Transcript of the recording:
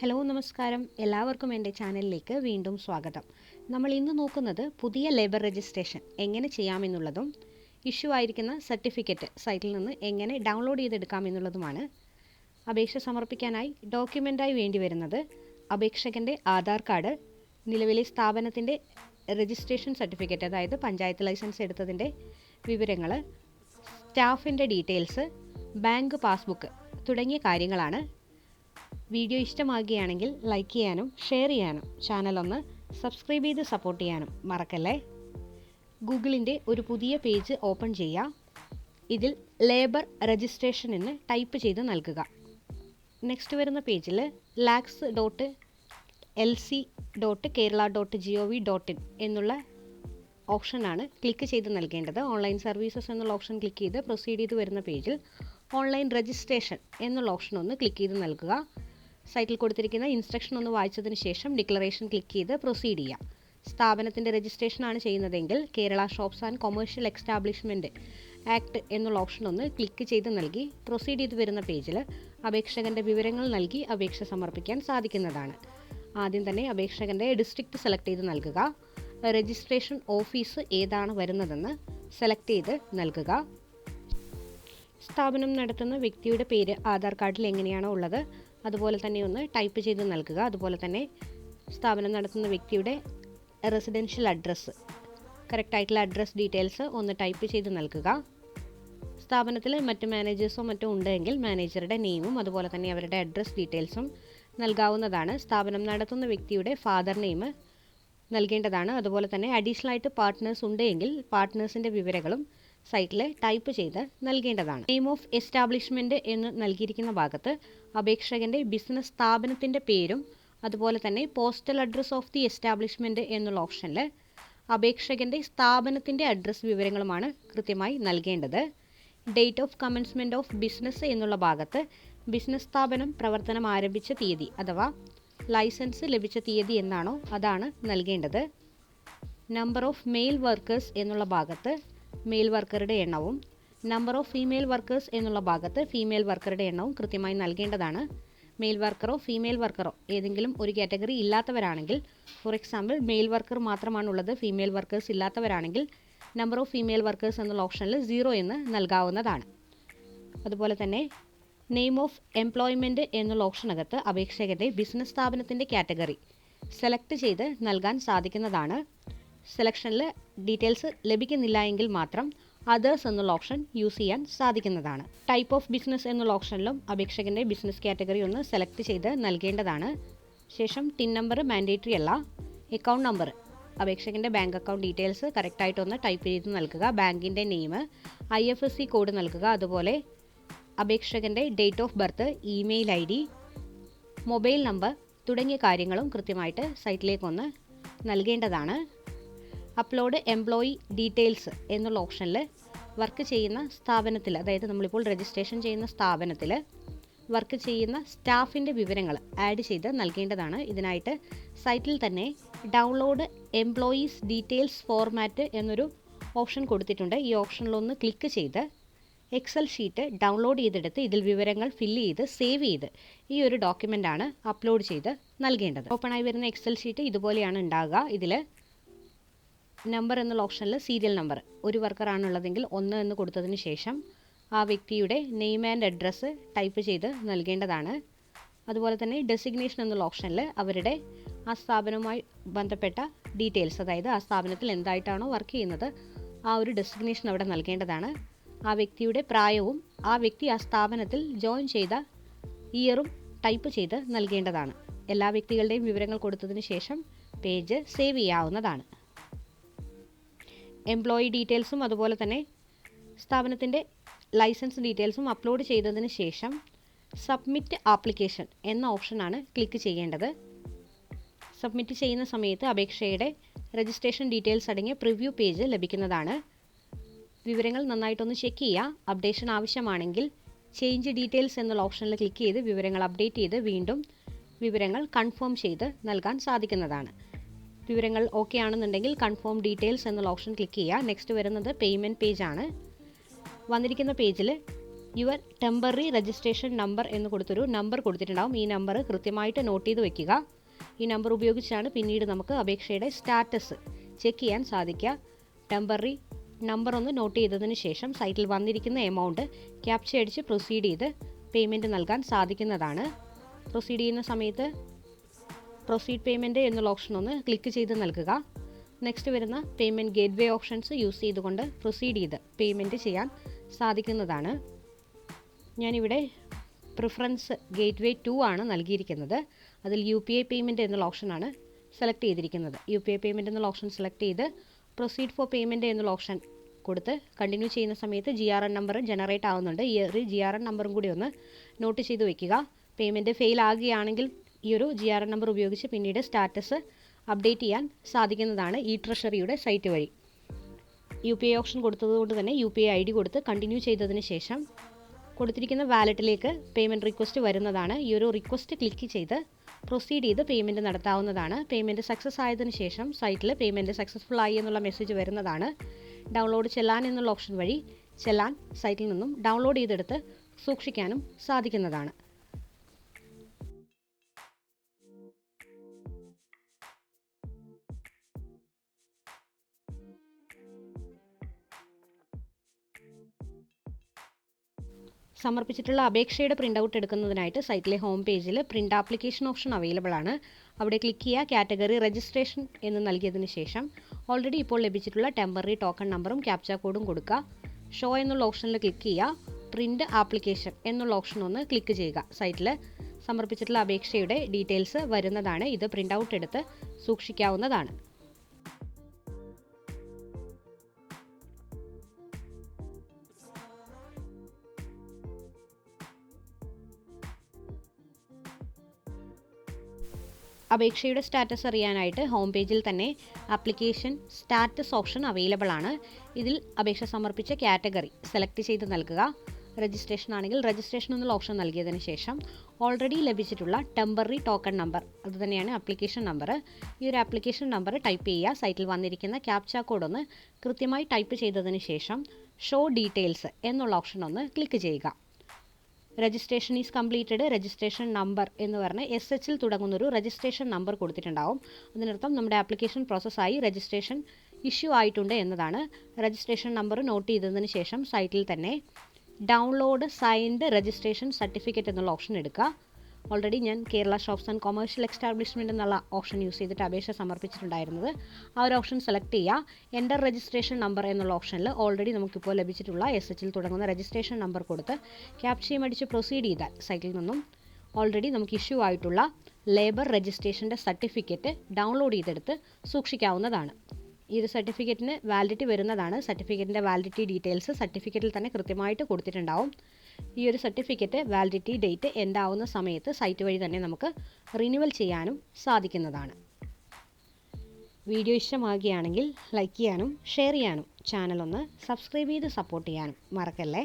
Hello നമസ്കാരം. എല്ലാവർക്കും എന്റെ ചാനലിലേക്ക് വീണ്ടും സ്വാഗതം. നമ്മൾ ഇന്ന് നോക്കുന്നത് പുതിയ ലേബർ രജിസ്ട്രേഷൻ എങ്ങനെ ചെയ്യാമെന്നുള്ളതും ഇഷ്യൂ ആയിരിക്കുന്ന സർട്ടിഫിക്കറ്റ് സൈറ്റിൽ നിന്ന് എങ്ങനെ ഡൗൺലോഡ് ചെയ്തെടുക്കാമെന്നുള്ളതുമാണ് അപേക്ഷ സമർപ്പിക്കാനായി ഡോക്യുമെന്റായി വേണ്ടി വരുന്നത് അപേക്ഷകന്റെ ആധാർ കാർഡ് നിലവിലെ സ്ഥാപനത്തിന്റെ രജിസ്ട്രേഷൻ സർട്ടിഫിക്കറ്റ് അതായത് പഞ്ചായത്ത് ലൈസൻസ് എടുത്തതിന്റെ വിവരങ്ങൾ സ്റ്റാഫിന്റെ ഡീറ്റെയിൽസ് ബാങ്ക് പാസ്ബുക്ക് തുടങ്ങിയ കാര്യങ്ങളാണ് വീഡിയോ ഇഷ്ടമാകുകയാണെങ്കിൽ ലൈക്ക് ചെയ്യാനും ഷെയർ ചെയ്യാനും ചാനൽ ഒന്ന് സബ്സ്ക്രൈബ് ചെയ്ത് സപ്പോർട്ട് ചെയ്യാനും മറക്കല്ലേ? ഗൂഗിളിന്റെ ഒരു പുതിയ പേജ് ഓപ്പൺ ചെയ്യാം. ഇതിൽ ലേബർ രജിസ്ട്രേഷൻ എന്ന് ടൈപ്പ് ചെയ്ത് നൽകുക. നെക്സ്റ്റ് വരുന്ന പേജിൽ lacs dot L C dot Kerala dot G O V dot in എന്നുള്ള ഓപ്ഷനാണ് ക്ലിക്ക് ചെയ്ത് നൽകേണ്ടത്. ഓൺലൈൻ സർവീസസ് എന്നുള്ള ഓപ്ഷൻ ക്ലിക്ക് ചെയ്ത് പ്രൊസീഡ് ചെയ്ത് വരുന്ന പേജിൽ ഓൺലൈൻ രജിസ്ട്രേഷൻ എന്നുള്ള ഓപ്ഷൻ ഒന്ന് ക്ലിക്ക് ചെയ്ത് നൽകുക. സൈറ്റിൽ കൊടുത്തിരിക്കുന്ന ഇൻസ്ട്രക്ഷൻ ഒന്ന് വായിച്ചതിന് ശേഷം ഡിക്ലറേഷൻ ക്ലിക്ക് ചെയ്ത് പ്രൊസീഡ് ചെയ്യാം. സ്ഥാപനത്തിന്റെ രജിസ്ട്രേഷൻ ആണ് ചെയ്യുന്നതെങ്കിൽ Kerala shops and commercial establishment act എന്നുള്ള ഓപ്ഷൻ ഒന്ന് ക്ലിക്ക് ചെയ്ത് നൽകി പ്രൊസീഡ് ചെയ്ത് വരുന്ന പേജിൽ അപേക്ഷകന്റെ വിവരങ്ങൾ നൽകി അപേക്ഷ സമർപ്പിക്കാൻ സാധിക്കുന്നതാണ്. ആദ്യം തന്നെ അപേക്ഷകന്റെ ഡിസ്ട്രിക്റ്റ് സെലക്ട് ചെയ്ത് നൽകുക. രജിസ്ട്രേഷൻ ഓഫീസ് ഏതാണ് വരുന്നതെന്ന് സെലക്ട് ചെയ്ത് നൽകുക. സ്ഥാപനം നടത്തുന്ന വ്യക്തിയുടെ പേര് ആധാർ കാർഡിൽ എങ്ങനെയാണോ ഉള്ളത് അതുപോലെ തന്നെ ഒന്ന് ടൈപ്പ് ചെയ്ത് നൽകുക. അതുപോലെ തന്നെ സ്ഥാപനം നടത്തുന്ന വ്യക്തിയുടെ റെസിഡൻഷ്യൽ അഡ്രസ്സ് കറക്റ്റായിട്ടുള്ള അഡ്രസ്സ് ഡീറ്റെയിൽസ് ഒന്ന് ടൈപ്പ് ചെയ്ത് നൽകുക. സ്ഥാപനത്തിൽ മറ്റ് മാനേജേഴ്സോ മറ്റോ ഉണ്ടെങ്കിൽ മാനേജറുടെ നെയിമും അതുപോലെ തന്നെ അവരുടെ അഡ്രസ്സ് ഡീറ്റെയിൽസും നൽകാവുന്നതാണ്. സ്ഥാപനം നടത്തുന്ന വ്യക്തിയുടെ ഫാദർ നെയിം നൽകേണ്ടതാണ്. അതുപോലെ തന്നെ അഡീഷണൽ ആയിട്ട് പാർട്ട്നേഴ്സ് ഉണ്ടെങ്കിൽ പാർട്ട്നേഴ്സിന്റെ വിവരങ്ങളും സൈറ്റിൽ ടൈപ്പ് ചെയ്ത് നൽകേണ്ടതാണ്. നെയിം ഓഫ് എസ്റ്റാബ്ലിഷ്മെന്റ് എന്ന് നൽകിയിരിക്കുന്ന ഭാഗത്ത് അപേക്ഷകന്റെ ബിസിനസ് സ്ഥാപനത്തിന്റെ പേരും അതുപോലെ തന്നെ postal address of the establishment എന്നുള്ള ഓപ്ഷനിൽ അപേക്ഷകന്റെ സ്ഥാപനത്തിന്റെ അഡ്രസ്സ് വിവരങ്ങളുമാണ് കൃത്യമായി നൽകേണ്ടത്. Date of commencement of business എന്നുള്ള ഭാഗത്ത് ബിസിനസ് സ്ഥാപനം പ്രവർത്തനം ആരംഭിച്ച തീയതി അഥവാ ലൈസൻസ് ലഭിച്ച തീയതി എന്നാണോ അതാണ് നൽകേണ്ടത്. നമ്പർ ഓഫ് മെയിൽ വർക്കേഴ്സ് എന്നുള്ള ഭാഗത്ത് മെയിൽ വർക്കറുടെ എണ്ണവും നമ്പർ ഓഫ് ഫീമെയിൽ വർക്കേഴ്സ് എന്നുള്ള ഭാഗത്ത് ഫീമെയിൽ വർക്കറുടെ എണ്ണവും കൃത്യമായി നൽകേണ്ടതാണ്. മെയിൽ വർക്കറോ ഫീമെയിൽ വർക്കറോ ഏതെങ്കിലും ഒരു കാറ്റഗറി ഇല്ലാത്തവരാണെങ്കിൽ ഫോർ എക്സാമ്പിൾ മെയിൽ വർക്കർ മാത്രമാണുള്ളത് ഫീമെയിൽ വർക്കേഴ്സ് ഇല്ലാത്തവരാണെങ്കിൽ നമ്പർ ഓഫ് ഫീമെയിൽ വർക്കേഴ്സ് എന്നുള്ള ഓപ്ഷനിൽ സീറോ എന്ന് നൽകാവുന്നതാണ്. അതുപോലെ തന്നെ നെയിം ഓഫ് എംപ്ലോയ്മെന്റ് എന്നുള്ള ഓപ്ഷനകത്ത് അപേക്ഷകന്റെ ബിസിനസ് സ്ഥാപനത്തിന്റെ കാറ്റഗറി സെലക്ട് ചെയ്ത് നൽകാൻ സാധിക്കുന്നതാണ്. സെലക്ഷനിൽ ഡീറ്റെയിൽസ് ലഭിക്കുന്നില്ല എങ്കിൽ മാത്രം അതേഴ്സ് എന്നുള്ള ഓപ്ഷൻ യൂസ് ചെയ്യാൻ സാധിക്കുന്നതാണ്. ടൈപ്പ് ഓഫ് ബിസിനസ് എന്നുള്ള ഓപ്ഷനിലും അപേക്ഷകന്റെ ബിസിനസ് കാറ്റഗറി ഒന്ന് സെലക്ട് ചെയ്ത് നൽകേണ്ടതാണ്. ശേഷം ടിൻ നമ്പർ മാൻഡേറ്ററി അല്ല അക്കൗണ്ട് നമ്പർ അപേക്ഷകന്റെ ബാങ്ക് അക്കൗണ്ട് ഡീറ്റെയിൽസ് കറക്റ്റായിട്ടൊന്ന് ടൈപ്പ് ചെയ്ത് നൽകുക. ബാങ്കിന്റെ name I F S C code നൽകുക. അതുപോലെ അപേക്ഷകന്റെ date of birth email I D mobile number തുടങ്ങിയ കാര്യങ്ങളും കൃത്യമായിട്ട് സൈറ്റിലേക്കൊന്ന് നൽകേണ്ടതാണ്. അപ്ലോഡ് എംപ്ലോയി ഡീറ്റെയിൽസ് എന്നുള്ള ഓപ്ഷനിൽ വർക്ക് ചെയ്യുന്ന സ്ഥാപനത്തിൽ അതായത് നമ്മളിപ്പോൾ രജിസ്ട്രേഷൻ ചെയ്യുന്ന സ്ഥാപനത്തിൽ വർക്ക് ചെയ്യുന്ന സ്റ്റാഫിന്റെ വിവരങ്ങൾ ആഡ് ചെയ്ത് നൽകേണ്ടതാണ്. ഇതിനായിട്ട് സൈറ്റിൽ തന്നെ ഡൗൺലോഡ് എംപ്ലോയീസ് ഡീറ്റെയിൽസ് ഫോർമാറ്റ് എന്നൊരു ഓപ്ഷൻ കൊടുത്തിട്ടുണ്ട്. ഈ ഓപ്ഷനിലൊന്ന് ക്ലിക്ക് ചെയ്ത് എക്സൽ ഷീറ്റ് ഡൗൺലോഡ് ചെയ്തെടുത്ത് ഇതിൽ വിവരങ്ങൾ ഫില്ല് ചെയ്ത് സേവ് ചെയ്ത് ഈ ഒരു ഡോക്യുമെന്റാണ് അപ്ലോഡ് ചെയ്ത് നൽകേണ്ടത്. ഓപ്പണായി വരുന്ന എക്സൽ ഷീറ്റ് ഇതുപോലെയാണ് ഉണ്ടാകുക ഇതിൽ നമ്പർ എന്നുള്ള ഓപ്ഷനിൽ സീരിയൽ നമ്പർ ഒരു വർക്കറാണുള്ളതെങ്കിൽ ഒന്ന് എന്ന് കൊടുത്തതിന് ശേഷം ആ വ്യക്തിയുടെ നെയിം ആൻഡ് അഡ്രസ്സ് ടൈപ്പ് ചെയ്ത് നൽകേണ്ടതാണ്. അതുപോലെ തന്നെ ഡെസിഗ്നേഷൻ എന്നുള്ള ഓപ്ഷനിൽ അവരുടെ ആ സ്ഥാപനവുമായി ബന്ധപ്പെട്ട ഡീറ്റെയിൽസ് അതായത് ആ സ്ഥാപനത്തിൽ എന്തായിട്ടാണോ വർക്ക് ചെയ്യുന്നത് ആ ഒരു ഡെസിഗ്നേഷൻ അവിടെ നൽകേണ്ടതാണ്. ആ വ്യക്തിയുടെ പ്രായവും ആ വ്യക്തി ആ സ്ഥാപനത്തിൽ ജോയിൻ ചെയ്ത ഇയറും ടൈപ്പ് ചെയ്ത് നൽകേണ്ടതാണ്. എല്ലാ വ്യക്തികളുടെയും വിവരങ്ങൾ കൊടുത്തതിന് ശേഷം പേജ് സേവ് ചെയ്യാവുന്നതാണ്. എംപ്ലോയി ഡീറ്റെയിൽസും അതുപോലെ തന്നെ സ്ഥാപനത്തിന്റെ ലൈസൻസ് ഡീറ്റെയിൽസും അപ്ലോഡ് ചെയ്തതിന് ശേഷം സബ്മിറ്റ് ആപ്ലിക്കേഷൻ എന്ന ഓപ്ഷനാണ് ക്ലിക്ക് ചെയ്യേണ്ടത്. സബ്മിറ്റ് ചെയ്യുന്ന സമയത്ത് അപേക്ഷയുടെ രജിസ്ട്രേഷൻ ഡീറ്റെയിൽസ് അടങ്ങിയ പ്രിവ്യൂ പേജ് ലഭിക്കുന്നതാണ്. വിവരങ്ങൾ നന്നായിട്ടൊന്ന് ചെക്ക് ചെയ്യുക. അപ്ഡേഷൻ ആവശ്യമാണെങ്കിൽ ചേഞ്ച് ഡീറ്റെയിൽസ് എന്നുള്ള ഓപ്ഷനിൽ ക്ലിക്ക് ചെയ്ത് വിവരങ്ങൾ അപ്ഡേറ്റ് ചെയ്ത് വീണ്ടും വിവരങ്ങൾ കൺഫേം ചെയ്ത് നൽകാൻ സാധിക്കുന്നതാണ്. വിവരങ്ങൾ ഓക്കെ ആണെന്നുണ്ടെങ്കിൽ കൺഫേം ഡീറ്റെയിൽസ് എന്നുള്ള ഓപ്ഷൻ ക്ലിക്ക് ചെയ്യുക. നെക്സ്റ്റ് വരുന്നത് പേയ്മെന്റ് പേജ് ആണ്. വന്നിരിക്കുന്ന പേജിൽ യുവർ ടെമ്പററി രജിസ്ട്രേഷൻ നമ്പർ എന്ന് കൊടുത്തൊരു നമ്പർ കൊടുത്തിട്ടുണ്ടാവും. ഈ നമ്പർ കൃത്യമായിട്ട് നോട്ട് ചെയ്ത് വെക്കുക. ഈ നമ്പർ ഉപയോഗിച്ചാണ് പിന്നീട് നമുക്ക് അപേക്ഷയുടെ സ്റ്റാറ്റസ് ചെക്ക് ചെയ്യാൻ സാധിക്കുക. ടെമ്പററി നമ്പർ ഒന്ന് നോട്ട് ചെയ്തതിന് ശേഷം സൈറ്റിൽ വന്നിരിക്കുന്ന എമൗണ്ട് ക്യാപ്ച അടിച്ച് പ്രൊസീഡ് ചെയ്ത് പേയ്മെന്റ് നൽകാൻ സാധിക്കുന്നതാണ്. പ്രൊസീഡ് ചെയ്യുന്ന സമയത്ത് പ്രൊസീഡ് പേയ്മെന്റ് എന്നുള്ള ഓപ്ഷൻ ഒന്ന് ക്ലിക്ക് ചെയ്ത് നൽകുക. നെക്സ്റ്റ് വരുന്ന payment gateway options use ചെയ്തുകൊണ്ട് പ്രൊസീഡ് ചെയ്ത് പേയ്മെന്റ് ചെയ്യാൻ സാധിക്കുന്നതാണ്. ഞാനിവിടെ പ്രിഫറൻസ് ഗേറ്റ് വേ ടു ആണ് നൽകിയിരിക്കുന്നത്. അതിൽ യു പി ഐ പേയ്മെന്റ് എന്നുള്ള ഓപ്ഷനാണ് സെലക്ട് ചെയ്തിരിക്കുന്നത്. യു പി ഐ പേയ്മെന്റ് എന്നുള്ള ഓപ്ഷൻ സെലക്ട് ചെയ്ത് പ്രൊസീഡ് ഫോർ പേയ്മെന്റ് എന്നുള്ള ഓപ്ഷൻ കൊടുത്ത് കണ്ടിന്യൂ ചെയ്യുന്ന സമയത്ത് G R N number generate ആവുന്നുണ്ട്. ഈ ഒരു ജി ആർ എൻ നമ്പറും കൂടി ഒന്ന് നോട്ട് ചെയ്ത് വെക്കുക. പേയ്മെന്റ് ഫെയിൽ ആകുകയാണെങ്കിൽ ഈ ഒരു ജി ആർ എൻ നമ്പർ ഉപയോഗിച്ച് പിന്നീട് സ്റ്റാറ്റസ് അപ്ഡേറ്റ് ചെയ്യാൻ സാധിക്കുന്നതാണ് ഈ ട്രഷറിയുടെ സൈറ്റ് വഴി. യു പി ഐ ഓപ്ഷൻ കൊടുത്തതുകൊണ്ട് തന്നെ U P I I D കൊടുത്ത് കണ്ടിന്യൂ ചെയ്തതിന് ശേഷം കൊടുത്തിരിക്കുന്ന വാലറ്റിലേക്ക് പേയ്മെന്റ് റിക്വസ്റ്റ് വരുന്നതാണ്. ഈ ഒരു റിക്വസ്റ്റ് ക്ലിക്ക് ചെയ്ത് പ്രൊസീഡ് ചെയ്ത് പേയ്മെന്റ് നടത്താവുന്നതാണ്. പേയ്മെന്റ് സക്സസ് ആയതിനു ശേഷം സൈറ്റിൽ പേയ്മെന്റ് സക്സസ്ഫുൾ ആയി എന്നുള്ള മെസ്സേജ് വരുന്നതാണ്. ഡൗൺലോഡ് ചെല്ലാൻ എന്നുള്ള ഓപ്ഷൻ വഴി ചെല്ലാൻ സൈറ്റിൽ നിന്നും ഡൗൺലോഡ് ചെയ്തെടുത്ത് സൂക്ഷിക്കാനും സാധിക്കുന്നതാണ്. സമർപ്പിച്ചിട്ടുള്ള അപേക്ഷയുടെ പ്രിന്റ് ഔട്ട് എടുക്കുന്നതിനായിട്ട് സൈറ്റിലെ ഹോം പേജിൽ പ്രിന്റ് ആപ്ലിക്കേഷൻ ഓപ്ഷൻ അവൈലബിൾ ആണ്. അവിടെ ക്ലിക്ക് ചെയ്യുക കാറ്റഗറി രജിസ്ട്രേഷൻ എന്ന് നൽകിയതിന് ശേഷം ഓൾറെഡി ഇപ്പോൾ ലഭിച്ചിട്ടുള്ള ടെമ്പററി ടോക്കൺ നമ്പറും ക്യാപ്ച കോഡും കൊടുക്കുക. ഷോ എന്നുള്ള ഓപ്ഷനിൽ ക്ലിക്ക് ചെയ്യുക പ്രിന്റ് ആപ്ലിക്കേഷൻ എന്നുള്ള ഓപ്ഷൻ ഒന്ന് ക്ലിക്ക് ചെയ്യുക. സൈറ്റിൽ സമർപ്പിച്ചിട്ടുള്ള അപേക്ഷയുടെ ഡീറ്റെയിൽസ് വരുന്നതാണ്. ഇത് പ്രിന്റ് ഔട്ട് എടുത്ത് സൂക്ഷിക്കാവുന്നതാണ്. അപേക്ഷയുടെ സ്റ്റാറ്റസ് അറിയാനായിട്ട് ഹോം പേജിൽ തന്നെ ആപ്ലിക്കേഷൻ സ്റ്റാറ്റസ് ഓപ്ഷൻ അവൈലബിൾ ആണ്. ഇതിൽ അപേക്ഷ സമർപ്പിച്ച കാറ്റഗറി സെലക്ട് ചെയ്ത് നൽകുക. രജിസ്ട്രേഷൻ ആണെങ്കിൽ രജിസ്ട്രേഷൻ എന്നുള്ള ഓപ്ഷൻ നൽകിയതിന് ശേഷം ഓൾറെഡി ലഭിച്ചിട്ടുള്ള ടെമ്പററി ടോക്കൺ നമ്പർ അതുതന്നെയാണ് ആപ്ലിക്കേഷൻ നമ്പർ ഈ ഒരു ആപ്ലിക്കേഷൻ നമ്പർ ടൈപ്പ് ചെയ്യുക. സൈറ്റിൽ വന്നിരിക്കുന്ന ക്യാപ്ച കോഡ് ഒന്ന് കൃത്യമായി ടൈപ്പ് ചെയ്തതിന് ശേഷം ഷോ ഡീറ്റെയിൽസ് എന്നുള്ള ഓപ്ഷൻ ഒന്ന് ക്ലിക്ക് ചെയ്യുക. Registration is completed registration number എന്ന് പറഞ്ഞ് എസ് എച്ചിൽ തുടങ്ങുന്നൊരു രജിസ്ട്രേഷൻ നമ്പർ കൊടുത്തിട്ടുണ്ടാവും. അതിനർത്ഥം നമ്മുടെ ആപ്ലിക്കേഷൻ പ്രോസസ്സായി രജിസ്ട്രേഷൻ ഇഷ്യൂ ആയിട്ടുണ്ട് എന്നതാണ്. രജിസ്ട്രേഷൻ നമ്പർ നോട്ട് ചെയ്തതിന് ശേഷം സൈറ്റിൽ തന്നെ ഡൗൺലോഡ് സൈൻഡ് രജിസ്ട്രേഷൻ സർട്ടിഫിക്കറ്റ് എന്നുള്ള ഓപ്ഷൻ എടുക്കുക. ഓൾറെഡി ഞാൻ Kerala shops and commercial establishment എന്നുള്ള ഓപ്ഷൻ യൂസ് ചെയ്തിട്ട് അപേക്ഷ സമർപ്പിച്ചിട്ടുണ്ടായിരുന്നത്. ആ ഒരു ഓപ്ഷൻ സെലക്ട് ചെയ്യുക എന്റർ രജിസ്ട്രേഷൻ നമ്പർ എന്നുള്ള ഓപ്ഷനിൽ ഓൾറെഡി നമുക്കിപ്പോൾ ലഭിച്ചിട്ടുള്ള എസ് എച്ചിൽ തുടങ്ങുന്ന രജിസ്ട്രേഷൻ നമ്പർ കൊടുത്ത് ക്യാപ്ചയും അടിച്ച് പ്രൊസീഡ് ചെയ്താൽ സൈറ്റിൽ നിന്നും ഓൾറെഡി നമുക്ക് ഇഷ്യൂ ആയിട്ടുള്ള ലേബർ രജിസ്ട്രേഷന്റെ സർട്ടിഫിക്കറ്റ് ഡൗൺലോഡ് ചെയ്തെടുത്ത് സൂക്ഷിക്കാവുന്നതാണ്. ഈ ഒരു സർട്ടിഫിക്കറ്റിന് വാലിഡിറ്റി വരുന്നതാണ്. സർട്ടിഫിക്കറ്റിന്റെ വാലിഡിറ്റി ഡീറ്റെയിൽസ് സർട്ടിഫിക്കറ്റിൽ തന്നെ കൃത്യമായിട്ട് കൊടുത്തിട്ടുണ്ടാവും. ഈ ഒരു സർട്ടിഫിക്കറ്റ് വാലിഡിറ്റി ഡേറ്റ് എന്താവുന്ന സമയത്ത് സൈറ്റ് വഴി തന്നെ നമുക്ക് റിന്യൂവൽ ചെയ്യാനും സാധിക്കുന്നതാണ്. വീഡിയോ ഇഷ്ടമാകുകയാണെങ്കിൽ ലൈക്ക് ചെയ്യാനും ഷെയർ ചെയ്യാനും ചാനൽ ഒന്ന് സബ്സ്ക്രൈബ് ചെയ്ത് സപ്പോർട്ട് ചെയ്യാനും മറക്കല്ലേ?